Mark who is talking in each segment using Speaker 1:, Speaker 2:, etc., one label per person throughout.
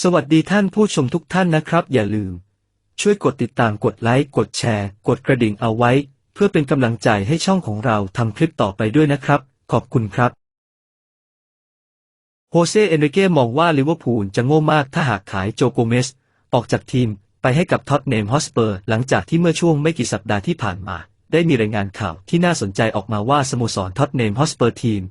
Speaker 1: สวัสดีท่านผู้ชมทุกท่านนะครับ อย่าลืม ช่วยกดติดตามกดไลค์กดแชร์ กดกระดิ่งเอาไว้ เพื่อเป็นกำลังใจให้ช่องของเราทำคลิปต่อไปด้วยนะครับ ขอบคุณครับ โฮเซเอนริเก้มองว่าลิเวอร์พูลจะโง่มากถ้าหากขายโจโกเมส ออกจากทีมไปให้กับท็อตเนมฮอสเปอร์หลังจากที่เมื่อช่วงไม่กี่สัปดาห์ที่ผ่านมา ได้มีรายงานข่าวที่น่าสนใจออกมาว่าสโมสรท็อตเนมฮอสเปอร์ทีม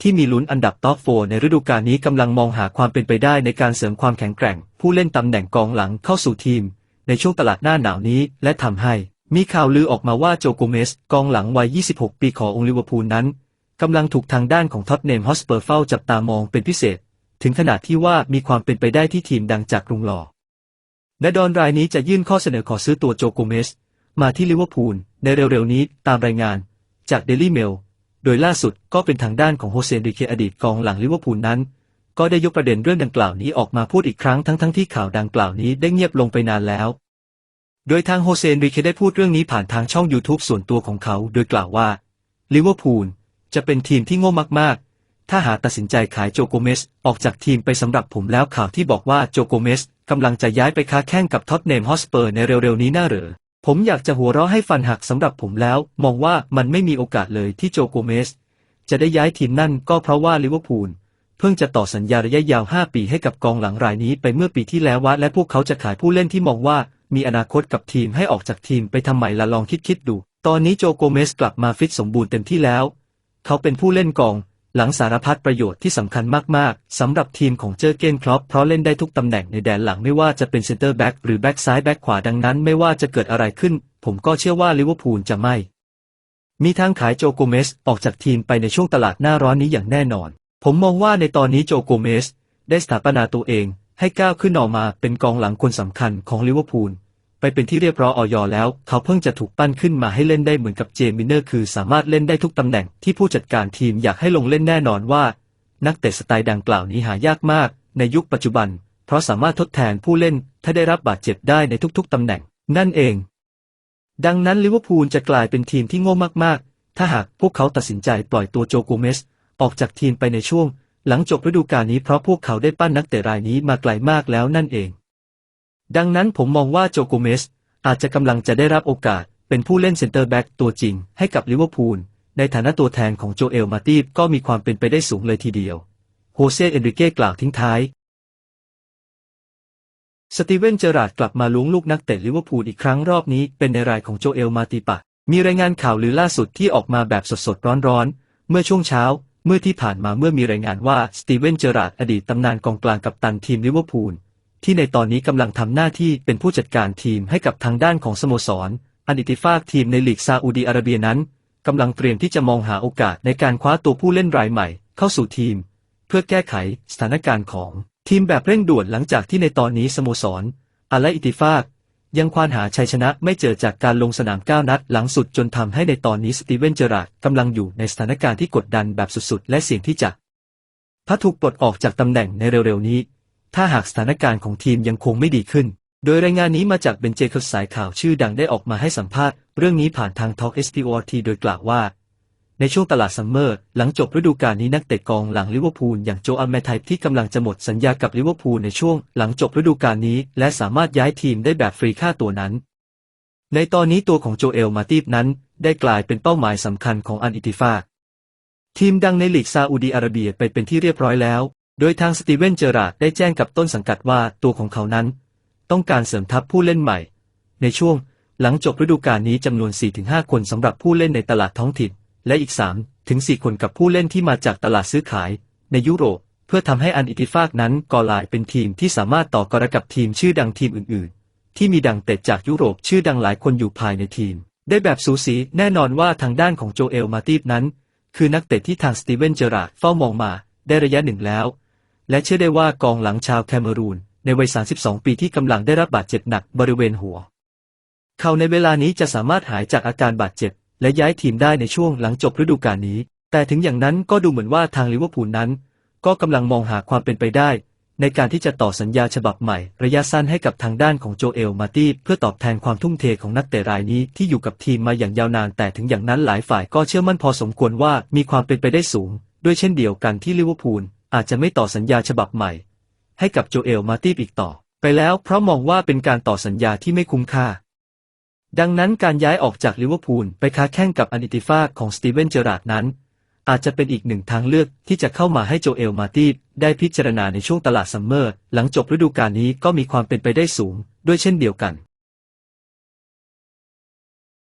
Speaker 1: ที่มีลุ้นอันดับท็อปโฟในฤดูกาลนี้กำลังมองหาความเป็นไปได้ในการเสริมความแข็งแกร่ง ผู้เล่นตำแหน่งกองหลังเข้าสู่ทีม ในช่วงตลาดหน้าหนาวนี้และทำให้ มีข่าวลือออกมาว่าโจโกเมส กองหลังวัย 26 ปีขององลิเวอร์พูลนั้นกำลังถูกทางด้านของท็อตเนมฮอสเปอร์เฝ้าจับตามองเป็นพิเศษ ถึงขนาดที่ว่ามีความเป็นไปได้ที่ทีมดังจากกรุงหลอและดอนรายนี้จะยื่นข้อเสนอขอซื้อตัวโจโกเมส มาที่ลิเวอร์พูลในเร็วๆนี้ตามรายงานจากเดลี่เมล โดยล่าสุดก็เป็นทางด้านของโฮเซนริเคอดีตกองหลังลิเวอร์พูลนั้น ก็ได้ยกประเด็นเรื่องดังกล่าวนี้ออกมาพูดอีกครั้งทั้งๆที่ข่าวดังกล่าวนี้ได้เงียบลงไปนานแล้ว โดยทางโฮเซนริเคได้พูดเรื่องนี้ผ่านทางช่อง YouTube ส่วนตัวของเขา โดยกล่าวว่าลิเวอร์พูลจะเป็นทีมที่โง่มากๆ ถ้าหาตัดสินใจขายโจโกเมสออกจากทีมไปสำหรับผมแล้วข่าวที่บอกว่าโจโกเมสกำลังจะย้ายไปค้าแข่งกับท็อตเนมฮอสเปอร์ในเร็วๆนี้น่าเหรอ ผมอยากจะหัวเราะให้ฟันหักสำหรับผมแล้ว มองว่ามันไม่มีโอกาสเลยที่โจโกเมส จะได้ย้ายทีมนั่นก็เพราะว่าลิเวอร์พูลเพิ่งจะต่อสัญญาระยะยาว 5 ปีให้กับกองหลังรายนี้ไปเมื่อปีที่แล้ววะและพวกเขาจะขายผู้เล่นที่มองว่ามีอนาคตกับทีมให้ออกจากทีมไปทำไมละลองคิดคิดๆดู ตอนนี้โจโกเมสกลับมาฟิตสมบูรณ์เต็มที่แล้ว เขาเป็นผู้เล่นกอง หลังสารพัดประโยชน์ที่สำคัญมาก ๆ สำหรับทีมของเจอเกนครอปเพราะเล่นได้ทุกตำแหน่งในแดนหลังไม่ว่าจะเป็นเซนเตอร์แบ็กหรือแบ็กซ้ายแบ็กขวาดังนั้นไม่ว่าจะเกิดอะไรขึ้น ผมก็เชื่อว่าลิเวอร์พูลจะไม่ มีทางขายโจโกเมสออกจากทีมไปในช่วงตลาดหน้าร้อนนี้อย่างแน่นอน ผมมองว่าในตอนนี้โจโกเมสได้สถาปนาตัวเอง ให้ก้าวขึ้นออกมาเป็นกองหลังคนสำคัญของลิเวอร์พูล ไปเป็นที่เรียบร้อยออยแล้ว เขาเพิ่งจะถูกปั้นขึ้นมาให้เล่นได้เหมือนกับเจมินเนอร์คือสามารถเล่นได้ทุกตำแหน่งที่ผู้จัดการทีมอยากให้ลงเล่นแน่นอนว่า นักเตะสไตล์ดังกล่าวนี้หายากมาก ในยุคปัจจุบัน เพราะสามารถทดแทนผู้เล่นถ้าได้รับบาดเจ็บได้ในทุกๆตำแหน่ง นั่นเอง ดังนั้นลิเวอร์พูลจะกลายเป็นทีมที่โง่มากๆ ถ้าหากพวกเขาตัดสินใจปล่อยตัวโจโกเมสออกจากทีมไปในช่วง หลังจบฤดูกาลนี้เพราะพวกเขาได้ปั้นนักเตะรายนี้มาไกลมากแล้วนั่นเอง ดังนั้นผมมองว่าโจโกเมสอาจจะกำลังจะได้รับโอกาส เป็นผู้เล่นเซนเตอร์แบ็กตัวจริงให้กับลิเวอร์พูลในฐานะตัวแทนของโจเอลมาตีฟก็มีความเป็นไปได้สูงเลยทีเดียว โฮเซ่เอนริเก้กล่าวทิ้งท้าย สตีเวนเจอราร์ดกลับมาล้วงลูกนักเตะลิเวอร์พูลอีกครั้งรอบนี้เป็นในรายของโจเอลมาติปะ มีรายงานข่าวลือล่าสุดที่ออกมาแบบสดๆร้อนๆ เมื่อช่วงเช้า เมื่อที่ผ่านมาเมื่อมีรายงานว่าสตีเวนเจอราร์ดอดีตตำนานกองกลางกัปตันทีมลิเวอร์พูล ที่ในตอนนี้กำลังทำหน้าที่เป็นผู้จัดการทีมให้กับทางด้านของสโมสร อันอิติฟากทีมในลีกซาอุดีอาระเบียนั้นกำลังเตรียมที่จะมองหาโอกาสในการคว้าตัวผู้เล่นรายใหม่ เข้าสู่ทีม เพื่อแก้ไขสถานการณ์ของทีมแบบเร่งด่วนหลังจากที่ในตอนนี้สโมสรอาแลอิติฟากยังควานหาชัยชนะไม่เจอจากการลงสนามก้าวนัดหลังสุดจนทำให้ในตอนนี้สตีเวนเจอราร์ดกำลังอยู่ในสถานการณ์ที่กดดันแบบสุดๆ และเสี่ยงที่จะพัดถูกปลดออกจากตำแหน่งในเร็วๆนี้ ถ้าหากสถานการณ์ของทีมยังคงไม่ดีขึ้น โดยรายงานนี้มาจากเบนเจคสายข่าวชื่อดังได้ออกมาให้สัมภาษณ์เรื่องนี้ผ่านทาง Talk SPOT โดยกล่าวว่า ในช่วงตลาดซัมเมอร์ หลังจบฤดูกาลนี้นักเตะกองหลังลิเวอร์พูลอย่างโจอัลแมไทป์ที่กำลังจะหมดสัญญากับลิเวอร์พูลในช่วงหลังจบฤดูกาลนี้ และสามารถย้ายทีมได้แบบฟรีค่าตัวนั้น ในตอนนี้ตัวของโจเอลมาตีฟนั้น ได้กลายเป็นเป้าหมายสำคัญของอันอิติฟากทีมดังในลีกซาอุดีอาระเบียไปเป็นที่เรียบร้อยแล้ว โดยทางสตีเวนเจอราร์ดได้แจ้งกับต้นสังกัดว่าตัวของเขานั้น ต้องการเสริมทัพผู้เล่นใหม่ ในช่วงหลังจบฤดูกาลนี้จำนวน 4-5 คนสำหรับผู้เล่นในตลาดท้องถิ่น และอีก3ถึง4คนกับผู้เล่นที่มาจากตลาดซื้อขาย ในยุโรป เพื่อทำให้อันอิติฟากนั้นก่อลายเป็นทีมที่สามารถต่อกรกับทีมชื่อดังทีมอื่นๆ ที่มีดังเตะจากยุโรปชื่อดังหลายคนอยู่ภายในทีม ได้แบบสูสีแน่นอนว่าทางด้านของโจเอลมาตีฟนั้น คือนักเตะที่ทางสตีเวนเจอราร์ดเฝ้ามองมาได้ระยะหนึ่งแล้ว และเชื่อได้ว่ากองหลังชาวแคเมรูน ในวัย 32 ปีที่กำลังได้รับบาดเจ็บหนักบริเวณหัว เขาในเวลานี้จะสามารถหายจากอาการบาดเจ็บ และย้ายทีมได้ในช่วงหลังจบฤดูกาลนี้ แต่ถึงอย่างนั้นก็ดูเหมือนว่าทางลิเวอร์พูลนั้น ก็กำลังมองหาความเป็นไปได้ ในการที่จะต่อสัญญาฉบับใหม่ ระยะสั้นให้กับทางด้านของโจเอลมาตีเพื่อตอบแทนความทุ่มเทของนักเตะรายนี้ที่อยู่กับทีมมาอย่างยาวนาน แต่ถึงอย่างนั้นหลายฝ่ายก็เชื่อมั่นพอสมควรว่ามีความเป็นไปได้สูง ด้วยเช่นเดียวกันที่ลิเวอร์พูล อาจจะไม่ต่อสัญญาฉบับใหม่ ให้กับโจเอลมาติฟอีกต่อ ไปแล้วเพราะมองว่าเป็นการต่อสัญญาที่ไม่คุ้มค่า ดังนั้นการย้ายออกจากลิเวอร์พูลไปค้าแข่งกับอนิติฟาของสตีเวนเจอราร์ดนั้น อาจจะเป็นอีกหนึ่งทางเลือกที่จะเข้ามาให้โจเอลมาติฟได้พิจารณาในช่วงตลาดซัมเมอร์ หลังจบฤดูกาลนี้ก็มีความเป็นไปได้สูง ด้วยเช่นเดียวกัน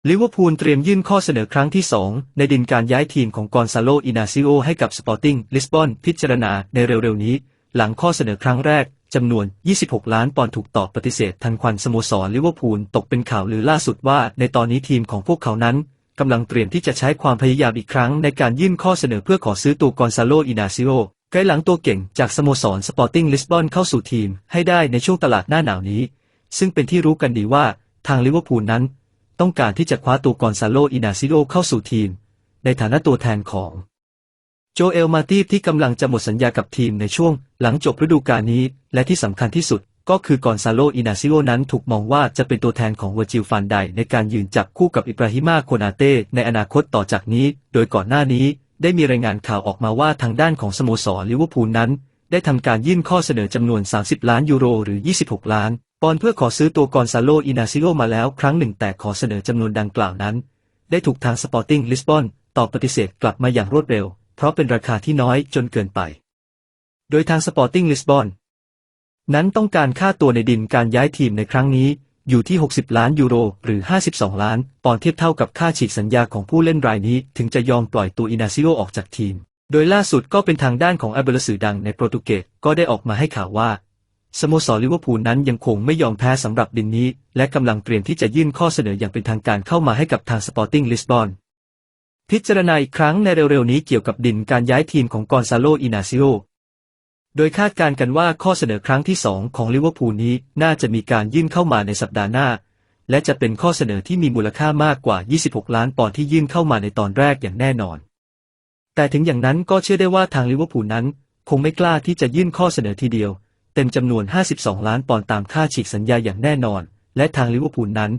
Speaker 1: ลิเวอร์พูลเตรียมยื่นข้อเสนอครั้งที่ 2 ในดินการย้ายทีมของกอนซาโลอินาซิโอให้กับสปอร์ติ้งลิสบอนพิจารณาในเร็วๆนี้ หลังข้อเสนอครั้งแรก จำนวน 26 ล้านปอนด์ถูกตอบปฏิเสธทันควันสโมสรลิเวอร์พูลตกเป็นข่าวลือล่าสุดว่า ในตอนนี้ทีมของพวกเขานั้นกำลังเตรียมที่จะใช้ความพยายามอีกครั้งในการยื่นข้อเสนอเพื่อขอซื้อตัวกอนซาโลอินาซิโอใกล้หลังตัวเก่งจากสโมสรสปอร์ติ้งลิสบอนเข้าสู่ทีมให้ได้ในช่วงตลาดหน้าหนาวนี้ ซึ่งเป็นที่รู้กันดีว่าทางลิเวอร์พูลนั้น ต้องการที่จะคว้าตัวกอนซาโลอินาซิโอเข้าสู่ทีม ในฐานะตัวแทนของโจเอลมาตีฟที่กำลังจะหมดสัญญากับทีมในช่วงหลังจบฤดูกาลนี้ และที่สำคัญที่สุดก็คือกอนซาโลอินาซิโอนั้นถูกมองว่าจะเป็นตัวแทนของวอร์จิลฟานไดในการยืนจับคู่กับอิบราฮิมาโคนาเต้ในอนาคตต่อจากนี้ โดยก่อนหน้านี้ได้มีรายงานข่าวออกมาว่าทางด้านของสโมสรลิเวอร์พูลนั้น ได้ทำการยื่นข้อเสนอจำนวน 30 ล้านยูโรหรือ 26 ล้านปอนด์เพื่อขอซื้อตัวกอนซาโลอินาซิโอมาแล้วครั้งหนึ่งแต่ขอเสนอจำนวนดังกล่าวนั้น ได้ถูกทางสปอร์ติ้งลิสบอนตอบปฏิเสธกลับมาอย่างรวดเร็ว เพราะเป็นราคาที่น้อยจนเกินไป โดยทางสปอร์ติ้งลิสบอนนั้นต้องการค่าตัวในดินการย้ายทีมในครั้งนี้อยู่ที่ 60 ล้านยูโร หรือ 52 ล้านปอนด์เทียบเท่ากับค่าฉีกสัญญาของผู้เล่นรายนี้ ถึงจะยอมปล่อยตัวอินาซิโอออกจากทีม โดยล่าสุดก็เป็นทางด้านของอัเบลสื่อดังในโปรตุเกสก็ได้ออกมาให้ข่าวว่า สโมสรลิเวอร์พูลนั้นยังคงไม่ยอมแพ้สำหรับดินนี้ และกำลังเตรียมที่จะยื่นข้อเสนออย่างเป็นทางการเข้ามาให้กับทางสปอร์ติ้งลิสบอนพิจารณาอีกครั้งในเร็วๆนี้เกี่ยวกับดินการย้ายทีมของกอนซาโลอินาซิโอโดยคาดการกันว่าข้อเสนอครั้งที่สองของลิเวอร์พูลนี้น่าจะมีการยื่นเข้ามาในสัปดาห์หน้า และจะเป็นข้อเสนอที่มีมูลค่ามากกว่า 26 ล้านปอนด์ที่ยื่นเข้ามาในตอนแรกอย่างแน่นอน แต่ถึงอย่างนั้นก็เชื่อได้ว่าทางลิเวอร์พูลนั้น คงไม่กล้าที่จะยื่นข้อเสนอทีเดียว เต็มจำนวน 52 ล้านปอนด์ตามค่าฉีกสัญญาอย่างแน่นอน และทางลิเวอร์พูลนั้น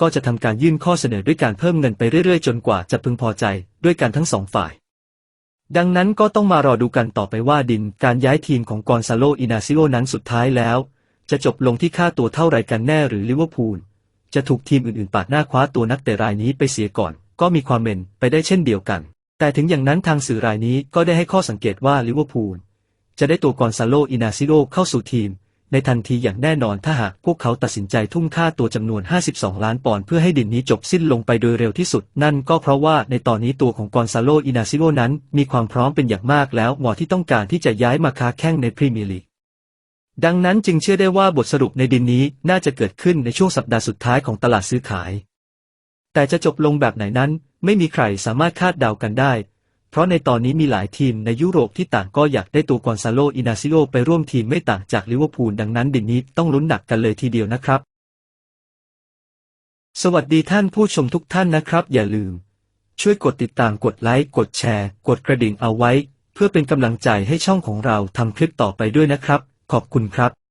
Speaker 1: ก็จะทำการยื่นข้อเสนอด้วยการเพิ่มเงินไปเรื่อยๆ จนกว่าจะพึงพอใจด้วยกันทั้งสองฝ่าย ดังนั้นก็ต้องมารอดูกันต่อไปว่าดินการย้ายทีมของกอนซาโลอินาซิโอนั้นสุดท้ายแล้ว จะจบลงที่ค่าตัวเท่าไรกันแน่หรือลิเวอร์พูลจะถูกทีมอื่นๆ ปาดหน้าคว้าตัวนักเตะรายนี้ไปเสียก่อน ก็มีความเป็นไปได้เช่นเดียวกัน แต่ถึงอย่างนั้นทางสื่อรายนี้ก็ได้ให้ข้อสังเกตว่าลิเวอร์พูลจะได้ตัวกอนซาโลอินาซิโอเข้าสู่ทีม ในทันทีอย่างแน่นอนถ้าหากพวกเขาตัดสินใจทุ่มค่าตัวจำนวน 52 ล้านปอนด์เพื่อให้ดินนี้จบสิ้นลงไปโดยเร็วที่สุด นั่นก็เพราะว่าในตอนนี้ตัวของกอนซาโลอินาซิโอนั้น มีความพร้อมเป็นอย่างมากแล้วเหมาะที่ต้องการที่จะย้ายมาค้าแข้งในพรีเมียร์ลีกดังนั้นจึงเชื่อได้ว่าบทสรุปในดินนี้น่าจะเกิดขึ้นในช่วงสัปดาห์สุดท้ายของตลาดซื้อขาย แต่จะจบลงแบบไหนนั้น ไม่มีใครสามารถคาดเดากันได้ เพราะในตอนนี้มีหลายทีมในยุโรปที่ต่างก็อยากได้ตัวกอนซาโลอินาซิโอไปร่วมทีมไม่ต่างจากลิเวอร์พูลดังนั้นดินนี้ต้องลุ้นหนักกันเลยทีเดียวนะครับ สวัสดีท่านผู้ชมทุกท่านนะครับ อย่าลืม ช่วยกดติดตามกดไลค์กดแชร์ กดกระดิ่งเอาไว้ เพื่อเป็นกำลังใจให้ช่องของเราทำคลิปต่อไปด้วยนะครับ ขอบคุณครับ